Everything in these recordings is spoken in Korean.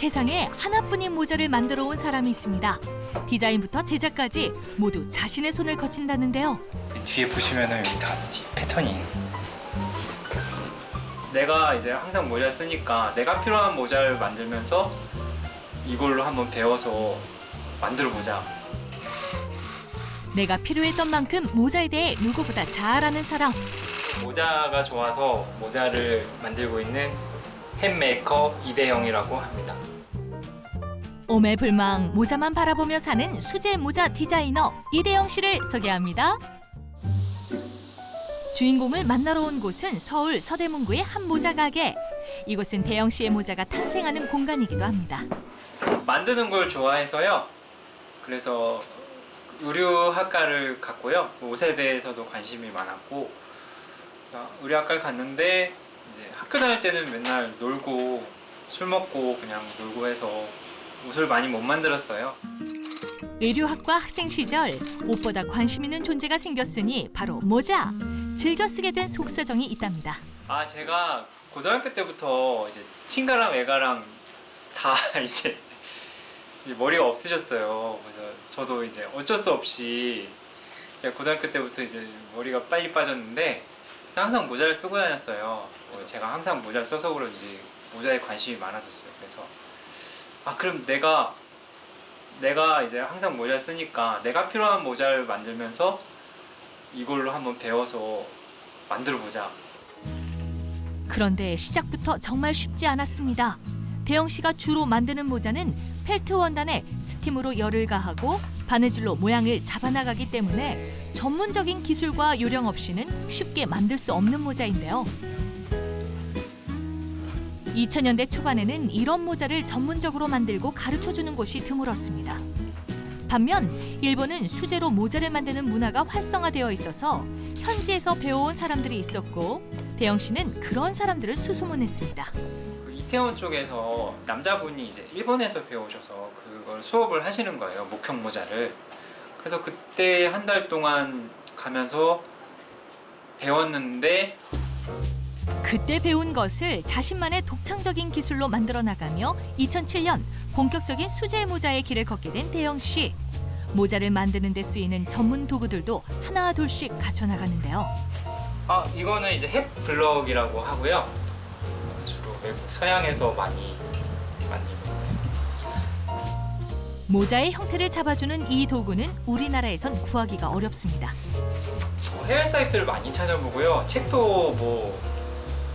세상에 하나뿐인 모자를 만들어 온 사람이 있습니다. 디자인부터 제작까지 모두 자신의 손을 거친다는데요. 뒤에 보시면은 여기 다 패턴이 내가 이제 항상 모자 쓰니까 내가 필요한 모자를 만들면서 이걸로 한번 배워서 만들어 보자. 내가 필요했던 만큼 모자에 대해 누구보다 잘 아는 사람. 모자가 좋아서 모자를 만들고 있는 햄메이커 이대영이라고 합니다. 오매 불망 모자만 바라보며 사는 수제 모자 디자이너 이대영 씨를 소개합니다. 주인공을 만나러 온 곳은 서울 서대문구의 한 모자 가게. 이곳은 대영 씨의 모자가 탄생하는 공간이기도 합니다. 만드는 걸 좋아해서요. 그래서 의류학과를 갔고요. 옷에 대해서도 관심이 많았고 나 의류학과를 갔는데 이제 학교 다닐 때는 맨날 놀고 술 먹고 그냥 놀고 해서 옷을 많이 못 만들었어요. 의류학과 학생 시절 옷보다 관심 있는 존재가 생겼으니 바로 모자. 즐겨 쓰게 된 속사정이 있답니다. 아 제가 고등학교 때부터 이제 친가랑 애가랑 다 이제 이 머리가 없으셨어요. 그래서 저도 이제 어쩔 수 없이 제가 고등학교 때부터 이제 머리가 빨리 빠졌는데 항상 모자를 쓰고 다녔어요. 뭐 제가 항상 모자를 써서 그런지 모자에 관심이 많아졌어요. 그래서 아 그럼 내가 내가 이제 항상 모자를 쓰니까 내가 필요한 모자를 만들면서 이걸로 한번 배워서 만들어 보자. 그런데 시작부터 정말 쉽지 않았습니다. 대영 씨가 주로 만드는 모자는 펠트 원단에 스팀으로 열을 가하고 바느질로 모양을 잡아나가기 때문에 전문적인 기술과 요령 없이는 쉽게 만들 수 없는 모자인데요. 2000년대 초반에는 이런 모자를 전문적으로 만들고 가르쳐 주는 곳이 드물었습니다. 반면 일본은 수제로 모자를 만드는 문화가 활성화되어 있어서 현지에서 배워온 사람들이 있었고 대영 씨는 그런 사람들을 수소문했습니다. 그 이태원 쪽에서 남자분이 이제 일본에서 배우셔서 그걸 수업을 하시는 거예요 목형 모자를 그래서 그때 한 달 동안 가면서 배웠는데 그때 배운 것을 자신만의 독창적인 기술로 만들어 나가며 2007년 본격적인 수제 모자의 길을 걷게 된 대영 씨. 모자를 만드는 데 쓰이는 전문 도구들도 하나 둘씩 갖춰 나가는데요. 아 이거는 이제 햅 블럭이라고 하고요 주로 외국 서양에서 많이 만들고 있어요 모자의 형태를 잡아주는 이 도구는 우리나라에선 구하기가 어렵습니다. 뭐 해외 사이트를 많이 찾아보고요 책도 뭐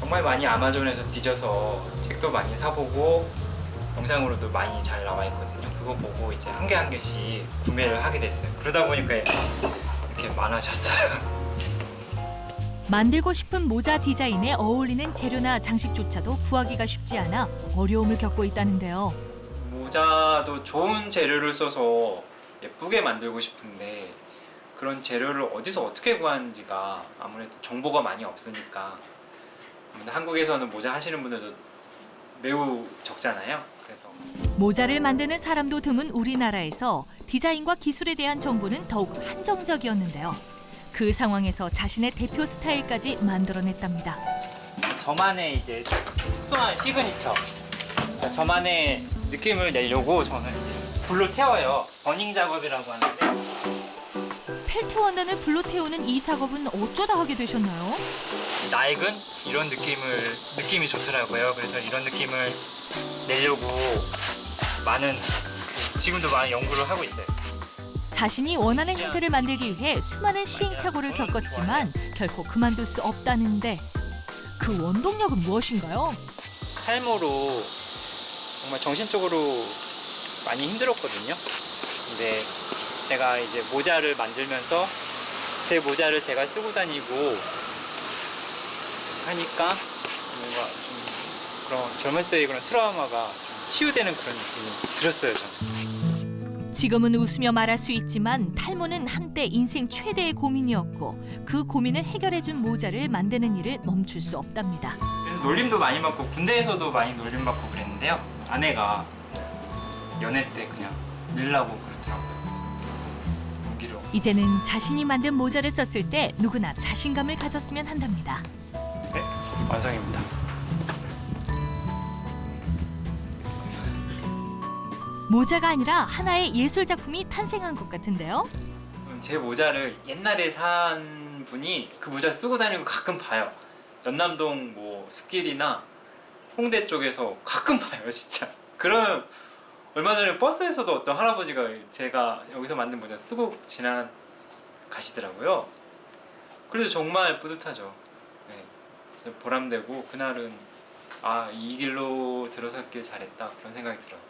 정말 많이 아마존에서 뒤져서 책도 많이 사보고 영상으로도 많이 잘 나와 있거든요 그거 보고 이제 한 개 한 개씩 구매를 하게 됐어요 그러다 보니까 이렇게 많아졌어요 만들고 싶은 모자 디자인에 어울리는 재료나 장식조차도 구하기가 쉽지 않아 어려움을 겪고 있다는데요. 모자도 좋은 재료를 써서 예쁘게 만들고 싶은데 그런 재료를 어디서 어떻게 구하는지가 아무래도 정보가 많이 없으니까 한국에서는 모자 하시는 분들도 매우 적잖아요 그래서 모자를 만드는 사람도 드문 우리나라에서 디자인과 기술에 대한 정보는 더욱 한정적이었는데요. 그 상황에서 자신의 대표 스타일까지 만들어냈답니다. 저만의 이제 특수한 시그니처 그러니까 저만의 느낌을 내려고 저는 이제 불로 태워요. 버닝 작업이라고 하는데. 펠트 원단을 불로 태우는 이 작업은 어쩌다 하게 되셨나요? 낡은 이런 느낌을 느낌이 좋더라고요. 그래서 이런 느낌을 내려고 많은 지금도 많은 연구를 하고 있어요. 자신이 원하는 형태를 만들기 위해 수많은 시행착오를 겪었지만 결코 그만둘 수 없다는데 그 원동력은 무엇인가요? 삶으로 정말 정신적으로 많이 힘들었거든요. 근데 제가 이제 모자를 만들면서 제 모자를 제가 쓰고 다니고 하니까 뭔가 좀 그런 젊었을 때의 그런 트라우마가 좀 치유되는 그런 느낌이 들었어요, 저는. 지금은 웃으며 말할 수 있지만 탈모는 한때 인생 최대의 고민이었고 그 고민을 해결해준 모자를 만드는 일을 멈출 수 없답니다. 그래서 놀림도 많이 받고 군대에서도 많이 놀림 받고 그랬는데요. 아내가 연애 때 그냥 밀라고 그러더라고요. 무기로. 이제는 자신이 만든 모자를 썼을 때 누구나 자신감을 가졌으면 한답니다. 네, 완성입니다. 모자가 아니라 하나의 예술 작품이 탄생한 것 같은데요. 음, 제 모자를 옛날에 산 분이 그 모자 쓰고 다니는 거 가끔 봐요. 연남동 뭐 숲길이나 홍대 쪽에서 가끔 봐요, 진짜. 그럼 얼마 전에 버스에서도 어떤 할아버지가 제가 여기서 만든 모자 쓰고 지나 가시더라고요. 그래서 정말 뿌듯하죠. 네. 보람되고 그날은 아 이 길로 들어섰길 잘했다 그런 생각이 들어요.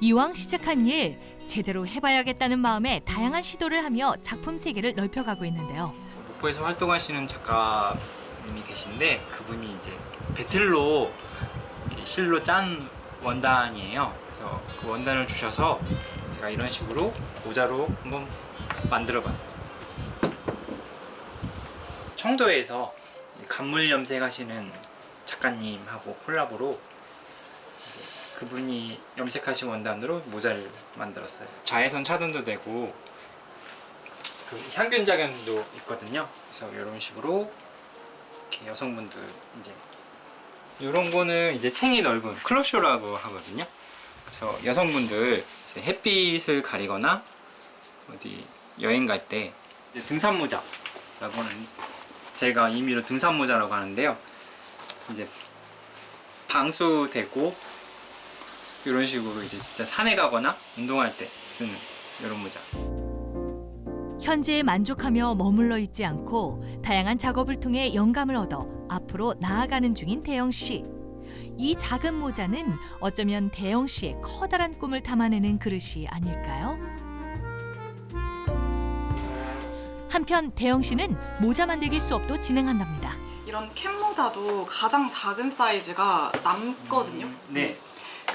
이왕 시작한 일 제대로 해봐야겠다는 마음에 다양한 시도를 하며 작품 세계를 넓혀가고 있는데요. 목포에서 활동하시는 작가 님이 계신데 그분이 이제 배틀로 실로 짠 원단이에요. 그래서 그 원단을 주셔서 제가 이런 식으로 모자로 한번 만들어봤어요. 청도에서 이 간물 염색하시는 작가님하고 콜라보로 그분이 염색하신 원단으로 모자를 만들었어요. 자외선 차단도 되고 그 향균 작용도 있거든요. 그래서 이런 식으로 이렇게 여성분들 이제 이런 거는 이제 챙이 넓은 클로쇼라고 하거든요. 그래서 여성분들 햇빛을 가리거나 어디 여행 갈 때 등산 모자라고 하는 제가 임의로 등산 모자라고 하는데요. 이제 방수되고 이런 식으로 이제 진짜 산에 가거나 운동할 때 쓰는 이런 모자. 현재에 만족하며 머물러 있지 않고 다양한 작업을 통해 영감을 얻어 앞으로 나아가는 중인 대영 씨. 이 작은 모자는 어쩌면 대영 씨의 커다란 꿈을 담아내는 그릇이 아닐까요? 한편 대영 씨는 모자 만들기 수업도 진행한답니다. 이런 캡모자도 가장 작은 사이즈가 남거든요. 네.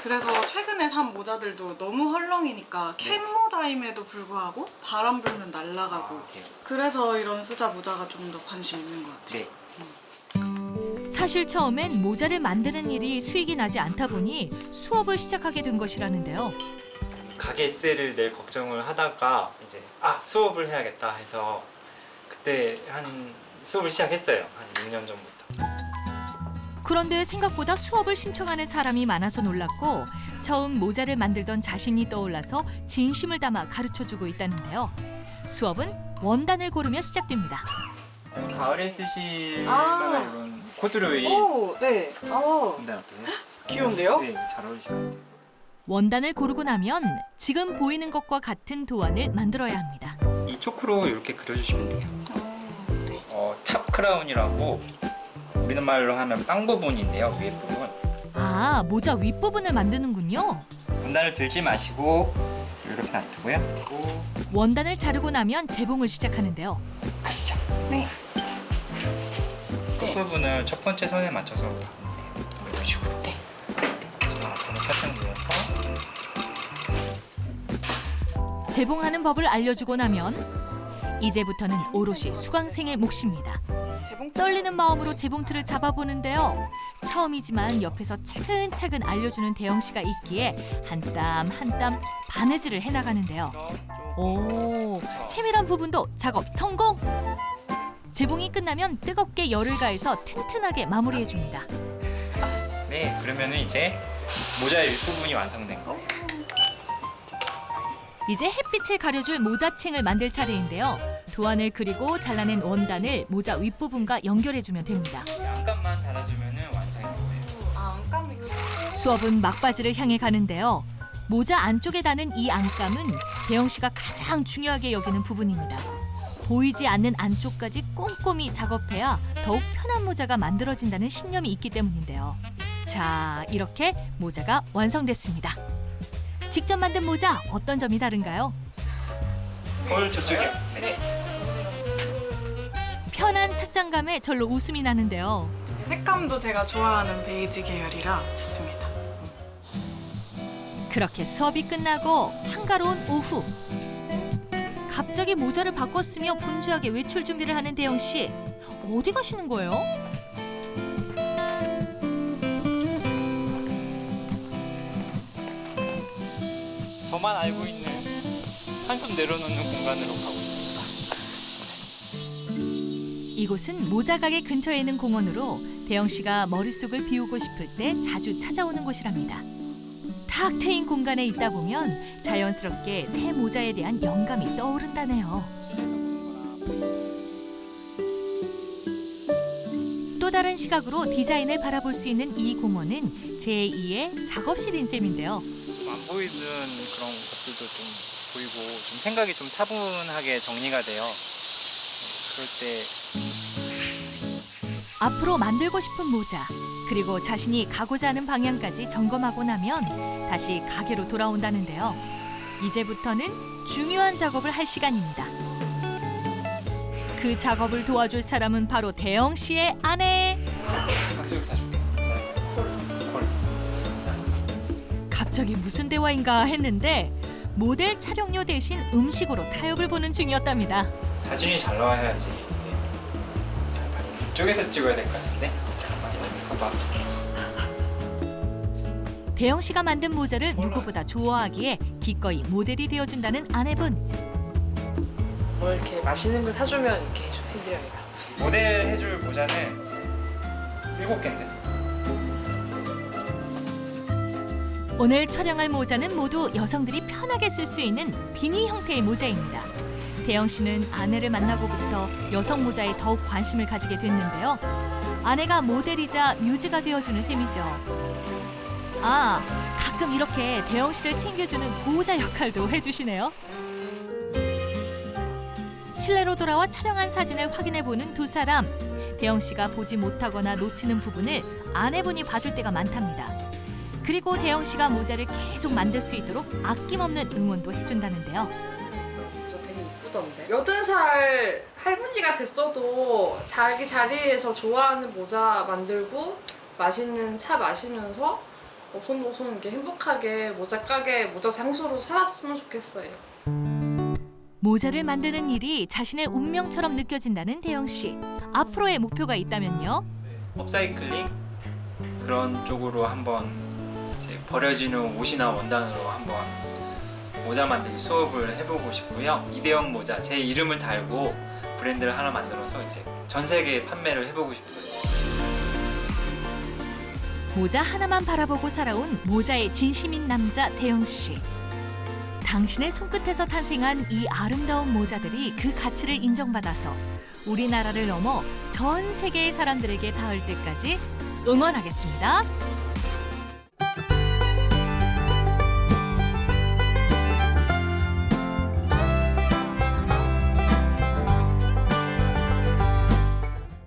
그래서 최근에 산 모자들도 너무 헐렁이니까 캡모 자임에도 불구하고 바람 불면 날아가고 네. 그래서 이런 수자 모자가 좀 더 관심 있는 것 같아요. 네. 사실 처음엔 모자를 만드는 일이 수익이 나지 않다 보니 수업을 시작하게 된 것이라는데요. 가게세를 낼 걱정을 하다가 이제 아 수업을 해야겠다 해서 그때 한 수업을 시작했어요 한 6년 전부터 그런데 생각보다 수업을 신청하는 사람이 많아서 놀랐고 처음 모자를 만들던 자신이 떠올라서 진심을 담아 가르쳐주고 있다는데요. 수업은 원단을 고르며 시작됩니다. 가을에 쓰실 아. 만한 이런 코드로이 오, 네. 어, 원단 어떠세요? 귀여운데요? 네, 잘 어울리실 것 같아요 원단을 고르고 나면 지금 보이는 것과 같은 도안을 만들어야 합니다. 이 초크로 이렇게 그려주시면 돼요 어, 네. 어, 탑 크라운이라고 우리말로 하면 빵 부분인데요 위에 부분 아, 모자 윗부분을 만드는군요. 원단을 들지 마시고 이렇게 놔두고요 그리고 원단을 자르고 나면 재봉을 시작하는데요. 가시죠 네. 끝 부분을 첫 번째 선에 맞춰서 박으면 돼요. 이런 식으로. 네. 자, 손을 살짝 눌러서 재봉하는 법을 알려주고 나면 이제부터는 오롯이 수강생의 몫입니다. 떨리는 마음으로 재봉틀을 잡아보는데요. 처음이지만 옆에서 차근차근 알려주는 대영 씨가 있기에 한 땀 한 땀 바느질을 해나가는데요. 오, 세밀한 부분도 작업 성공! 재봉이 끝나면 뜨겁게 열을 가해서 튼튼하게 마무리해줍니다. 네, 그러면은 이제 모자의 윗부분이 완성된 거. 이제 햇빛을 가려줄 모자챙을 만들 차례인데요. 도안을 그리고 잘라낸 원단을 모자 윗부분과 연결해주면 됩니다. 안감만 달아주면은 완성인 거예요. 아, 안감이 그 수업은 막바지를 향해 가는데요. 모자 안쪽에 다는 이 안감은 대영 씨가 가장 중요하게 여기는 부분입니다. 보이지 않는 안쪽까지 꼼꼼히 작업해야 더욱 편한 모자가 만들어진다는 신념이 있기 때문인데요. 자, 이렇게 모자가 완성됐습니다. 직접 만든 모자 어떤 점이 다른가요? 볼 저쪽이요. 네. 착장감에 절로 웃음이 나는데요. 색감도 제가 좋아하는 베이지 계열이라 좋습니다. 그렇게 수업이 끝나고 한가로운 오후. 갑자기 모자를 바꿨으며 분주하게 외출 준비를 하는 대영 씨. 어디 가시는 거예요? 저만 알고 있는 한숨 내려놓는 공간으로 가고 이곳은 모자 가게 근처에 있는 공원으로 대영 씨가 머릿속을 비우고 싶을 때 자주 찾아오는 곳이랍니다. 탁 트인 공간에 있다 보면 자연스럽게 새 모자에 대한 영감이 떠오른다네요. 또 다른 시각으로 디자인을 바라볼 수 있는 이 공원은 제2의 작업실인 셈인데요. 안 보이는 그런 것들도 좀 보이고 좀 생각이 좀 차분하게 정리가 돼요. 그럴 때 앞으로 만들고 싶은 모자 그리고 자신이 가고자 하는 방향까지 점검하고 나면 다시 가게로 돌아온다는데요. 이제부터는 중요한 작업을 할 시간입니다. 그 작업을 도와줄 사람은 바로 대영 씨의 아내. 갑자기 무슨 대화인가 했는데 모델 촬영료 대신 음식으로 타협을 보는 중이었답니다. 사진이 잘 나와야지. 이쪽에서 찍어야 될 것 같은데. 잠깐만 봐봐. 대영 씨가 만든 모자를 누구보다 좋아하기에 기꺼이 모델이 되어준다는 아내분. 뭐 이렇게 맛있는 걸 사주면 이렇게 해줘- 해드려요. 모델 해줄 모자는 일곱 개인데. 오늘 촬영할 모자는 모두 여성들이 편하게 쓸 수 있는 비니 형태의 모자입니다. 대영 씨는 아내를 만나고부터 여성 모자에 더욱 관심을 가지게 됐는데요. 아내가 모델이자 뮤즈가 되어주는 셈이죠. 아, 가끔 이렇게 대영 씨를 챙겨주는 보호자 역할도 해주시네요. 실내로 돌아와 촬영한 사진을 확인해 보는 두 사람. 대영 씨가 보지 못하거나 놓치는 부분을 아내분이 봐줄 때가 많답니다. 그리고 대영 씨가 모자를 계속 만들 수 있도록 아낌없는 응원도 해준다는데요. 이쁘던데. 여든 살 할부지가 됐어도 자기 자리에서 좋아하는 모자 만들고 맛있는 차 마시면서 오손오손 이렇게 행복하게 모자 가게 모자 상수로 살았으면 좋겠어요. 모자를 만드는 일이 자신의 운명처럼 느껴진다는 대영 씨. 앞으로의 목표가 있다면요? 업사이클링 그런 쪽으로 한번 이제 버려지는 옷이나 원단으로 한번 모자 만들기 수업을 해보고 싶고요. 이대형 모자 제 이름을 달고 브랜드를 하나 만들어서 이제 전 세계에 판매를 해보고 싶어요. 모자 하나만 바라보고 살아온 모자의 진심인 남자 대영 씨. 당신의 손끝에서 탄생한 이 아름다운 모자들이 그 가치를 인정받아서 우리나라를 넘어 전 세계의 사람들에게 닿을 때까지 응원하겠습니다.